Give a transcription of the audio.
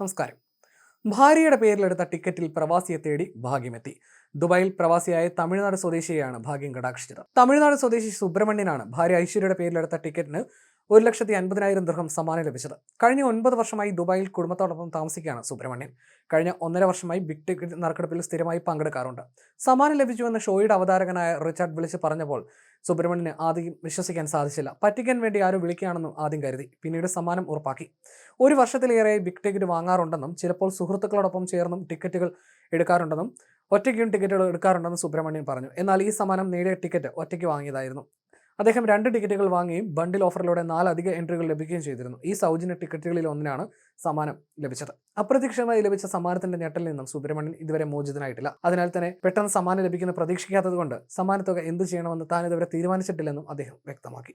നമസ്കാരം. ഭാര്യയുടെ പേരിലെടുത്ത ടിക്കറ്റിൽ പ്രവാസിയെ തേടി ഭാഗ്യമെത്തി. ദുബായിൽ പ്രവാസിയായ തമിഴ്നാട് സ്വദേശിയെയാണ് ഭാഗ്യം കടാക്ഷിച്ചത്. തമിഴ്നാട് സ്വദേശി സുബ്രഹ്മണ്യനാണ് ഭാര്യ ഐശ്വര്യയുടെ പേരിലെടുത്ത ടിക്കറ്റിന് ഒരു ലക്ഷത്തി അൻപതിനായിരം ദൃഹം സമ്മാനം ലഭിച്ചത്. കഴിഞ്ഞ ഒൻപത് വർഷമായി ദുബായിൽ കുടുംബത്തോടൊപ്പം താമസിക്കുകയാണ് സുബ്രഹ്മണ്യൻ. കഴിഞ്ഞ ഒന്നര വർഷമായി ബിഗ് ടിക്കറ്റ് നറുക്കെടുപ്പിൽ സ്ഥിരമായി പങ്കെടുക്കാറുണ്ട്. സമ്മാനം ലഭിച്ചുവെന്ന് ഷോയുടെ അവതാരകനായ റിച്ചാർഡ് വിളിച്ച് പറഞ്ഞപ്പോൾ സുബ്രഹ്മണ്യന് ആദ്യം വിശ്വസിക്കാൻ സാധിച്ചില്ല. പറ്റിക്കാൻ വേണ്ടി ആരും വിളിക്കുകയാണെന്നും ആദ്യം കരുതി. പിന്നീട് സമ്മാനം ഉറപ്പാക്കി. ഒരു വർഷത്തിലേറെ ബിഗ് ടിക്കറ്റ് വാങ്ങാറുണ്ടെന്നും ചിലപ്പോൾ സുഹൃത്തുക്കളോടൊപ്പം ചേർന്നും ടിക്കറ്റുകൾ എടുക്കാറുണ്ടെന്നും ഒറ്റയ്ക്കും ടിക്കറ്റുകൾ എടുക്കാറുണ്ടെന്നും സുബ്രഹ്മണ്യൻ പറഞ്ഞു. എന്നാൽ ഈ സമ്മാനം നേടിയ ടിക്കറ്റ് ഒറ്റയ്ക്ക് വാങ്ങിയതായിരുന്നു. അദ്ദേഹം രണ്ട് ടിക്കറ്റുകൾ വാങ്ങുകയും ബണ്ടിൽ ഓഫറിലൂടെ നാലധികം എൻട്രികൾ ലഭിക്കുകയും ചെയ്തിരുന്നു. ഈ സൗജന്യ ടിക്കറ്റുകളിൽ ഒന്നിനാണ് സമ്മാനം ലഭിച്ചത്. അപ്രതീക്ഷിതമായി ലഭിച്ച സമ്മാനത്തിന്റെ ഞെട്ടലിൽ നിന്നും സുബ്രഹ്മണ്യൻ ഇതുവരെ മോചിതനായിട്ടില്ല. അതിനാൽ തന്നെ പെട്ടെന്ന് സമ്മാനം ലഭിക്കുന്ന പ്രതീക്ഷിക്കാത്തതുകൊണ്ട് സമ്മാനത്തുക എന്ത് ചെയ്യണമെന്ന് താൻ ഇതുവരെ തീരുമാനിച്ചിട്ടില്ലെന്നും അദ്ദേഹം വ്യക്തമാക്കി.